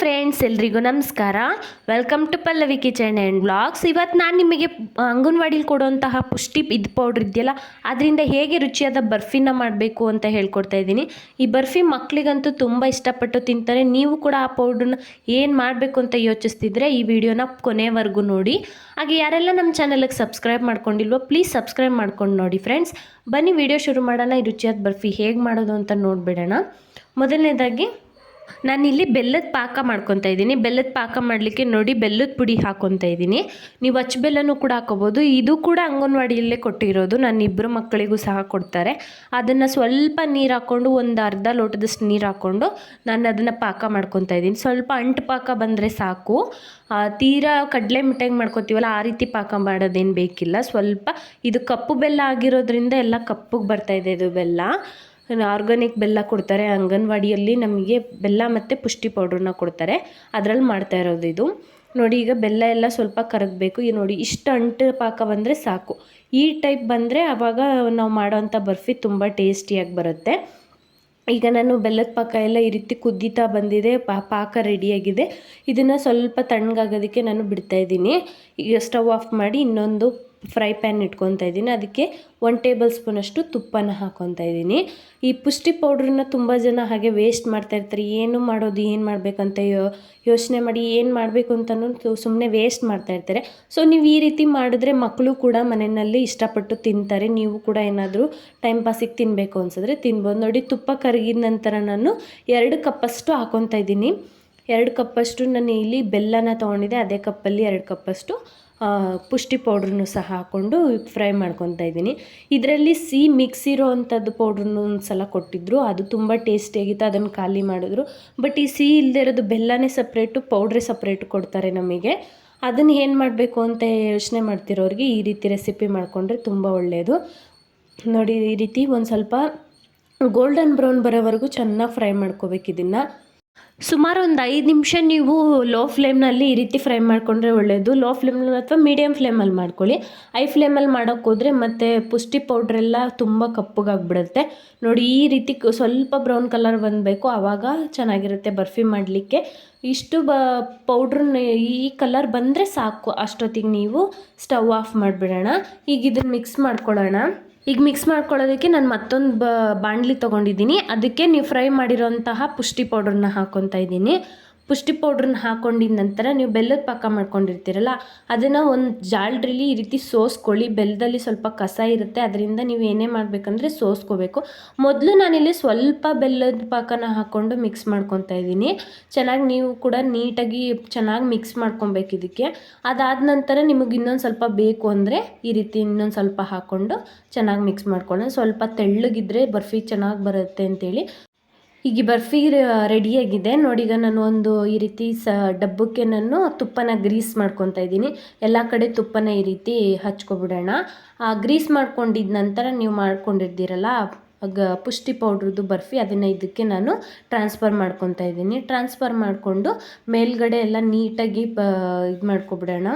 Friends ಎಲ್ರಿಗೂ ನಮಸ್ಕಾರ. Welcome to Pallavi kitchen and blogs ಇವತ್ತು ನಾನು ನಿಮಗೆ ಅಂಗನವಾಡಿಲಿ ಕೊಡುವಂತಹ ಪುಷ್ಟಿ ಇದು ಪೌಡ್ರ್ ಇದೆಯಲ್ಲ, ಅದರಿಂದ ಹೇಗೆ ರುಚಿಯಾದ ಬರ್ಫಿನ ಮಾಡಬೇಕು ಅಂತ ಹೇಳ್ಕೊಡ್ತಾ ಇದ್ದೀನಿ. ಈ ಬರ್ಫಿ ಮಕ್ಕಳಿಗಂತೂ ತುಂಬ ಇಷ್ಟಪಟ್ಟು ತಿಂತಾರೆ. ನೀವು ಕೂಡ ಆ ಪೌಡ್ರನ್ನ ಏನು ಮಾಡಬೇಕು ಅಂತ ಯೋಚಿಸ್ತಿದ್ರೆ ಈ ವಿಡಿಯೋನ ಕೊನೆವರೆಗೂ ನೋಡಿ. ಹಾಗೆ ಯಾರೆಲ್ಲ ನಮ್ಮ ಚಾನಲಿಗೆ ಸಬ್ಸ್ಕ್ರೈಬ್ ಮಾಡ್ಕೊಂಡಿಲ್ವೋ ಪ್ಲೀಸ್ ಸಬ್ಸ್ಕ್ರೈಬ್ ಮಾಡ್ಕೊಂಡು ನೋಡಿ ಫ್ರೆಂಡ್ಸ್ ಬನ್ನಿ, ವಿಡಿಯೋ ಶುರು ಮಾಡೋಣ. ಈ ರುಚಿಯಾದ ಬರ್ಫಿ ಹೇಗೆ ಮಾಡೋದು ಅಂತ ನೋಡಿಬಿಡೋಣ. ಮೊದಲನೇದಾಗಿ ನಾನಿಲ್ಲಿ ಬೆಲ್ಲದ ಪಾಕ ಮಾಡ್ಕೊತಾ ಇದ್ದೀನಿ. ಬೆಲ್ಲದ ಪಾಕ ಮಾಡಲಿಕ್ಕೆ ನೋಡಿ ಬೆಲ್ಲದ ಪುಡಿ ಹಾಕ್ಕೊತಾ ಇದ್ದೀನಿ. ನೀವು ಅಚ್ಚ ಬೆಲ್ಲನೂ ಕೂಡ ಹಾಕೋಬೋದು. ಇದು ಕೂಡ ಅಂಗನವಾಡಿಯಲ್ಲೇ ಕೊಟ್ಟಿರೋದು. ನನ್ನ ಇಬ್ಬರು ಮಕ್ಕಳಿಗೂ ಸಹ ಕೊಡ್ತಾರೆ. ಅದನ್ನು ಸ್ವಲ್ಪ ನೀರು ಹಾಕ್ಕೊಂಡು ಒಂದು ಅರ್ಧ ಲೋಟದಷ್ಟು ನೀರು ಹಾಕ್ಕೊಂಡು ನಾನು ಅದನ್ನು ಪಾಕ ಮಾಡ್ಕೊತಾ ಇದ್ದೀನಿ. ಸ್ವಲ್ಪ ಅಂಟು ಪಾಕ ಬಂದರೆ ಸಾಕು. ತೀರಾ ಕಡಲೆ ಮಿಠಾಯಿ ಮಾಡ್ಕೋತೀವಲ್ಲ, ಆ ರೀತಿ ಪಾಕ ಮಾಡೋದೇನು ಬೇಕಿಲ್ಲ. ಸ್ವಲ್ಪ ಇದು ಕಪ್ಪು ಬೆಲ್ಲ ಆಗಿರೋದ್ರಿಂದ ಎಲ್ಲ ಕಪ್ಪಗೆ ಬರ್ತಾಯಿದೆ ಇದು ಬೆಲ್ಲ. ಆರ್ಗಾನಿಕ್ ಬೆಲ್ಲ ಕೊಡ್ತಾರೆ, ಅಂಗನವಾಡಿಯಲ್ಲಿ ನಮಗೆ ಬೆಲ್ಲ ಮತ್ತು ಪುಷ್ಟಿ ಪೌಡ್ರನ್ನ ಕೊಡ್ತಾರೆ. ಅದರಲ್ಲಿ ಮಾಡ್ತಾ ಇರೋದು ಇದು. ನೋಡಿ, ಈಗ ಬೆಲ್ಲ ಎಲ್ಲ ಸ್ವಲ್ಪ ಕರಗಬೇಕು. ಈ ನೋಡಿ, ಇಷ್ಟು ಅಂಟು ಪಾಕ ಬಂದರೆ ಸಾಕು. ಈ ಟೈಪ್ ಬಂದರೆ ಆವಾಗ ನಾವು ಮಾಡೋವಂಥ ಬರ್ಫಿ ತುಂಬ ಟೇಸ್ಟಿಯಾಗಿ ಬರುತ್ತೆ. ಈಗ ನಾನು ಬೆಲ್ಲದ ಪಾಕ ಎಲ್ಲ ಈ ರೀತಿ ಕುದ್ದೀತಾ ಬಂದಿದೆ, ಪಾ, ಪಾಕ ರೆಡಿಯಾಗಿದೆ ಇದನ್ನು ಸ್ವಲ್ಪ ತಣ್ಣಗಾಗೋದಕ್ಕೆ ನಾನು ಬಿಡ್ತಾ ಇದ್ದೀನಿ. ಈಗ ಸ್ಟವ್ ಆಫ್ ಮಾಡಿ ಇನ್ನೊಂದು ಫ್ರೈ ಪ್ಯಾನ್ ಇಟ್ಕೊತಾ ಇದ್ದೀನಿ. ಅದಕ್ಕೆ ಒನ್ ಟೇಬಲ್ ಸ್ಪೂನಷ್ಟು ತುಪ್ಪನ ಹಾಕ್ಕೊತಾ ಇದ್ದೀನಿ. ಈ ಪುಷ್ಟಿ ಪೌಡ್ರನ್ನ ತುಂಬ ಜನ ಹಾಗೆ ವೇಸ್ಟ್ ಮಾಡ್ತಾ ಇರ್ತಾರೆ. ಏನು ಮಾಡೋದು, ಏನು ಮಾಡಬೇಕಂತ ಯೋಚನೆ ಮಾಡಿ ಏನು ಮಾಡಬೇಕು ಅಂತಲೂ ಸುಮ್ಮನೆ ವೇಸ್ಟ್ ಮಾಡ್ತಾ ಇರ್ತಾರೆ. ಸೊ ನೀವು ಈ ರೀತಿ ಮಾಡಿದ್ರೆ ಮಕ್ಕಳು ಕೂಡ ಮನೆಯಲ್ಲಿ ಇಷ್ಟಪಟ್ಟು ತಿಂತಾರೆ. ನೀವು ಕೂಡ ಏನಾದರೂ ಟೈಮ್ ಪಾಸಿಗೆ ತಿನ್ನಬೇಕು ಅನ್ಸಿದ್ರೆ ತಿನ್ಬೋದು. ನೋಡಿ, ತುಪ್ಪ ಕರಗಿದ ನಂತರ ನಾನು ಎರಡು ಕಪ್ಪಷ್ಟು ಹಾಕೊತಾ ಇದ್ದೀನಿ. ಎರಡು ಕಪ್ಪಷ್ಟು ನಾನು ಇಲ್ಲಿ ಬೆಲ್ಲನ ತೊಗೊಂಡಿದ್ದೆ, ಅದೇ ಕಪ್ಪಲ್ಲಿ ಎರಡು ಕಪ್ಪಷ್ಟು ಪುಷ್ಟಿ ಪೌಡ್ರನ್ನು ಸಹ ಹಾಕ್ಕೊಂಡು ಫ್ರೈ ಮಾಡ್ಕೊತಾ ಇದ್ದೀನಿ. ಇದರಲ್ಲಿ ಸಿಹಿ ಮಿಕ್ಸ್ ಇರೋ ಅಂಥದ್ದು ಪೌಡ್ರನ್ನು ಒಂದು ಸಲ ಕೊಟ್ಟಿದ್ದರು ಅದು ತುಂಬ ಟೇಸ್ಟಿಯಾಗಿತ್ತು, ಅದನ್ನು ಖಾಲಿ ಮಾಡಿದ್ರು. ಬಟ್ ಈ ಸಿಹಿ ಇಲ್ಲದೆ ಇರೋದು ಬೆಲ್ಲನೇ ಸಪ್ರೇಟು, ಪೌಡ್ರೇ ಸಪ್ರೇಟ್ ಕೊಡ್ತಾರೆ ನಮಗೆ. ಅದನ್ನು ಏನು ಮಾಡಬೇಕು ಅಂತ ಯೋಚನೆ ಮಾಡ್ತಿರೋರಿಗೆ ಈ ರೀತಿ ರೆಸಿಪಿ ಮಾಡಿಕೊಂಡ್ರೆ ತುಂಬ ಒಳ್ಳೆಯದು ನೋಡಿ, ಈ ರೀತಿ ಒಂದು ಸ್ವಲ್ಪ ಗೋಲ್ಡನ್ ಬ್ರೌನ್ ಬರೋವರೆಗೂ ಚೆನ್ನಾಗಿ ಫ್ರೈ ಮಾಡ್ಕೋಬೇಕು ಇದನ್ನು. ಸುಮಾರು ಒಂದು ಐದು ನಿಮಿಷ ನೀವು ಲೋ ಫ್ಲೇಮ್ನಲ್ಲಿ ಈ ರೀತಿ ಫ್ರೈ ಮಾಡಿಕೊಂಡ್ರೆ ಒಳ್ಳೆಯದು ಲೋ ಫ್ಲೇಮ್ನಲ್ಲಿ ಅಥವಾ ಮೀಡಿಯಮ್ ಫ್ಲೇಮಲ್ಲಿ ಮಾಡ್ಕೊಳ್ಳಿ. ಐ ಫ್ಲೇಮಲ್ಲಿ ಮಾಡೋಕ್ಕೆ ಹೋದರೆ ಮತ್ತು ಪುಷ್ಟಿ ಪೌಡ್ರೆಲ್ಲ ತುಂಬ ಕಪ್ಪಗಾಗ್ಬಿಡುತ್ತೆ. ನೋಡಿ ಈ ರೀತಿ ಸ್ವಲ್ಪ ಬ್ರೌನ್ ಕಲರ್ ಬಂದಬೇಕು. ಆವಾಗ ಚೆನ್ನಾಗಿರುತ್ತೆ ಬರ್ಫಿ ಮಾಡಲಿಕ್ಕೆ. ಇಷ್ಟು ಬ ಪೌಡ್ರನ್ನ ಈ ಕಲರ್ ಬಂದರೆ ಸಾಕು. ಅಷ್ಟೊತ್ತಿಗೆ ನೀವು ಸ್ಟವ್ ಆಫ್ ಮಾಡಿಬಿಡೋಣ. ಈಗ ಇದನ್ನು ಮಿಕ್ಸ್ ಮಾಡ್ಕೊಳ್ಳೋಣ. ಈಗ ಮಿಕ್ಸ್ ಮಾಡ್ಕೊಳ್ಳೋದಕ್ಕೆ ನಾನು ಮತ್ತೊಂದು ಬ ಬಾಣಲಿ ತೊಗೊಂಡಿದ್ದೀನಿ. ಅದಕ್ಕೆ ನೀವು ಫ್ರೈ ಮಾಡಿರೋಂತಹ ಪುಷ್ಟಿ ಪೌಡ್ರನ್ನ ಹಾಕ್ಕೊತಾ ಇದ್ದೀನಿ. ಪುಷ್ಟಿ ಪೌಡ್ರನ್ನ ಹಾಕೊಂಡಿದ್ದ ನಂತರ ನೀವು ಬೆಲ್ಲದ ಪಾಕ ಮಾಡ್ಕೊಂಡಿರ್ತೀರಲ್ಲ, ಅದನ್ನು ಒಂದು ಜಾಲ್ಡ್ರಿಲಿ ಈ ರೀತಿ ಸೋಸ್ಕೊಳ್ಳಿ. ಬೆಲ್ಲದಲ್ಲಿ ಸ್ವಲ್ಪ ಕಸ ಇರುತ್ತೆ, ಅದರಿಂದ ನೀವು ಏನೇ ಮಾಡಬೇಕಂದ್ರೆ ಸೋಸ್ಕೋಬೇಕು. ಮೊದಲು ನಾನಿಲ್ಲಿ ಸ್ವಲ್ಪ ಬೆಲ್ಲದ ಪಾಕನ ಹಾಕ್ಕೊಂಡು ಮಿಕ್ಸ್ ಮಾಡ್ಕೊತಾ ಇದ್ದೀನಿ. ಚೆನ್ನಾಗಿ ನೀವು ಕೂಡ ನೀಟಾಗಿ ಚೆನ್ನಾಗಿ ಮಿಕ್ಸ್ ಮಾಡ್ಕೊಬೇಕು ಇದಕ್ಕೆ. ಅದಾದ ನಂತರ ನಿಮಗೆ ಇನ್ನೊಂದು ಸ್ವಲ್ಪ ಬೇಕು ಅಂದರೆ ಈ ರೀತಿ ಇನ್ನೊಂದು ಸ್ವಲ್ಪ ಹಾಕ್ಕೊಂಡು ಚೆನ್ನಾಗಿ ಮಿಕ್ಸ್ ಮಾಡ್ಕೊಳ್ಳೋಣ. ಸ್ವಲ್ಪ ತೆಳ್ಳಗಿದ್ರೆ ಬರ್ಫಿ ಚೆನ್ನಾಗಿ ಬರುತ್ತೆ ಅಂತೇಳಿ. ಈಗ ಬರ್ಫಿ ರೆಡಿಯಾಗಿದೆ ನೋಡಿ ಈಗ ನಾನು ಒಂದು ಈ ರೀತಿ ಸ, ಡಬ್ಬಕ್ಕೆ ನಾನು ತುಪ್ಪನ ಗ್ರೀಸ್ ಮಾಡ್ಕೊತಾ ಇದ್ದೀನಿ. ಎಲ್ಲ ಕಡೆ ತುಪ್ಪನ ಈ ರೀತಿ ಹಚ್ಕೊಬಿಡೋಣ. ಆ, ಗ್ರೀಸ್ ಮಾಡ್ಕೊಂಡಿದ ನಂತರ ನೀವು ಮಾಡ್ಕೊಂಡಿರ್ತೀರಲ್ಲ, ಗ, ಪುಷ್ಟಿ ಪೌಡ್ರದ್ದು ಬರ್ಫಿ, ಅದನ್ನು ಇದಕ್ಕೆ ನಾನು ಟ್ರಾನ್ಸ್ಫರ್ ಮಾಡ್ಕೊತಾ ಇದ್ದೀನಿ. ಟ್ರಾನ್ಸ್ಫರ್ ಮಾಡಿಕೊಂಡು ಮೇಲ್ಗಡೆ ಎಲ್ಲ ನೀಟಾಗಿ ಇದು ಮಾಡ್ಕೊಬಿಡೋಣ.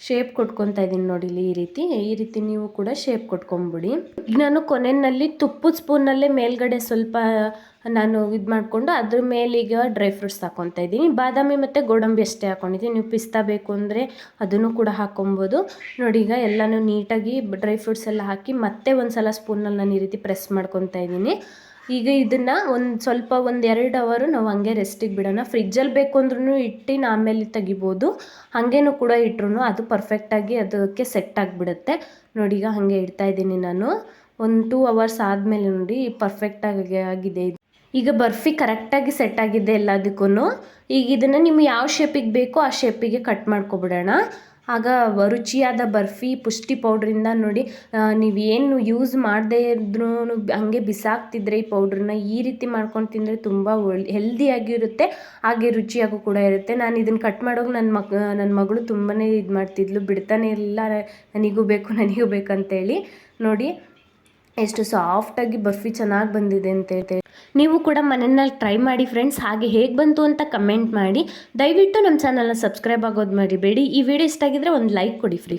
ಶೇಪ್ ಕೊಟ್ಕೊತಾ ಇದ್ದೀನಿ ನೋಡಿ ಇಲ್ಲಿ ಈ ರೀತಿ. ಈ ರೀತಿ ನೀವು ಕೂಡ ಶೇಪ್ ಕೊಟ್ಕೊಂಬಿಡಿ. ನಾನು ಕೊನೆಯಲ್ಲಿ ತುಪ್ಪದ ಸ್ಪೂನಲ್ಲೇ ಮೇಲ್ಗಡೆ ಸ್ವಲ್ಪ ನಾನು ಇದು ಮಾಡಿಕೊಂಡು ಅದ್ರ ಮೇಲೆ ಈಗ ಡ್ರೈ ಫ್ರೂಟ್ಸ್ ಹಾಕ್ಕೊತಾ ಇದ್ದೀನಿ ಬಾದಾಮಿ ಮತ್ತು ಗೋಡಂಬಿ ಅಷ್ಟೇ ಹಾಕೊಂಡಿದ್ದೀನಿ ನೀವು ಪಿಸ್ತಾ ಬೇಕು ಅಂದರೆ ಅದನ್ನು ಕೂಡ ಹಾಕ್ಕೊಬೋದು ನೋಡಿ ಈಗ ಎಲ್ಲನೂ ನೀಟಾಗಿ ಡ್ರೈ ಫ್ರೂಟ್ಸ್ ಎಲ್ಲ ಹಾಕಿ ಮತ್ತೆ ಒಂದು ಸಲ ಸ್ಪೂನಲ್ಲಿ ನಾನು ಈ ರೀತಿ ಪ್ರೆಸ್ ಮಾಡ್ಕೊತಾ ಇದ್ದೀನಿ ಈಗ ಇದನ್ನು ಒಂದು ಸ್ವಲ್ಪ ಒಂದು ಎರಡು ಅವರು ನಾವು ಹಂಗೆ ರೆಸ್ಟಿಗೆ ಬಿಡೋಣ. ಫ್ರಿಜ್ಜಲ್ಲಿ ಬೇಕು ಅಂದ್ರೂ ಇಟ್ಟು ಆಮೇಲೆ ತೆಗಿಬೋದು. ಹಾಗೇನೂ ಕೂಡ ಇಟ್ರು ಅದು ಪರ್ಫೆಕ್ಟಾಗಿ ಅದಕ್ಕೆ ಸೆಟ್ ಆಗಿಬಿಡುತ್ತೆ. ನೋಡಿ ಈಗ ಹಾಗೆ ಇಡ್ತಾ ಇದ್ದೀನಿ ನಾನು. ಒಂದು ಟೂ ಅವರ್ಸ್ ಆದಮೇಲೆ ನೋಡಿ ಪರ್ಫೆಕ್ಟಾಗಿ ಆಗಿದೆ ಈಗ ಬರ್ಫಿ ಕರೆಕ್ಟಾಗಿ ಸೆಟ್ ಆಗಿದೆ ಎಲ್ಲದಕ್ಕೂ ಈಗ ಇದನ್ನು ನಿಮ್ಗೆ ಯಾವ ಶೇಪಿಗೆ ಬೇಕೋ ಆ ಶೇಪಿಗೆ ಕಟ್ ಮಾಡ್ಕೊಬಿಡೋಣ. ಆಗ ರುಚಿಯಾದ ಬರ್ಫಿ, ಪುಷ್ಟಿ ಪೌಡ್ರಿಂದ ನೋಡಿ ನೀವು ಏನು ಯೂಸ್ ಮಾಡದೇ ಇದ್ರೂ ಹಂಗೆ ಬಿಸಾಕ್ತಿದ್ರೆ ಈ ಪೌಡ್ರನ್ನ ಈ ರೀತಿ ಮಾಡ್ಕೊಂಡು ತಿಂದರೆ ತುಂಬ ಒಳ್ಳೆ ಹೆಲ್ದಿಯಾಗಿರುತ್ತೆ ಹಾಗೆ ರುಚಿಯಾಗೂ ಕೂಡ ಇರುತ್ತೆ. ನಾನು ಇದನ್ನು ಕಟ್ ಮಾಡೋಕೆ ನನ್ನ ಮಗ ನನ್ನ ಮಗಳು ತುಂಬಾ ಇದು ಮಾಡ್ತಿದ್ಲು, ಬಿಡ್ತಾನೆ ಇರಲಿಲ್ಲ ನನಗೂ ಬೇಕು, ನನಗೂ ಬೇಕಂತೇಳಿ ನೋಡಿ. ಎಷ್ಟು ಸಾಫ್ಟಾಗಿ ಬರ್ಫಿ ಚೆನ್ನಾಗಿ ಬಂದಿದೆ ಅಂತ ಹೇಳ್ತೇವೆ ನೀವು ಕೂಡ ಮನೆಯಲ್ಲಿ ಟ್ರೈ ಮಾಡಿ ಫ್ರೆಂಡ್ಸ್ ಹಾಗೆ ಹೇಗೆ ಬಂತು ಅಂತ ಕಮೆಂಟ್ ಮಾಡಿ. ದಯವಿಟ್ಟು ನಮ್ಮ ಚಾನಲ್ನ ಸಬ್ಸ್ಕ್ರೈಬ್ ಆಗೋದು ಮರಿಬೇಡಿ. ಈ ವಿಡಿಯೋ ಇಷ್ಟ ಆಗಿದ್ರೆ ಒಂದು ಲೈಕ್ ಕೊಡಿ ಫ್ರೀ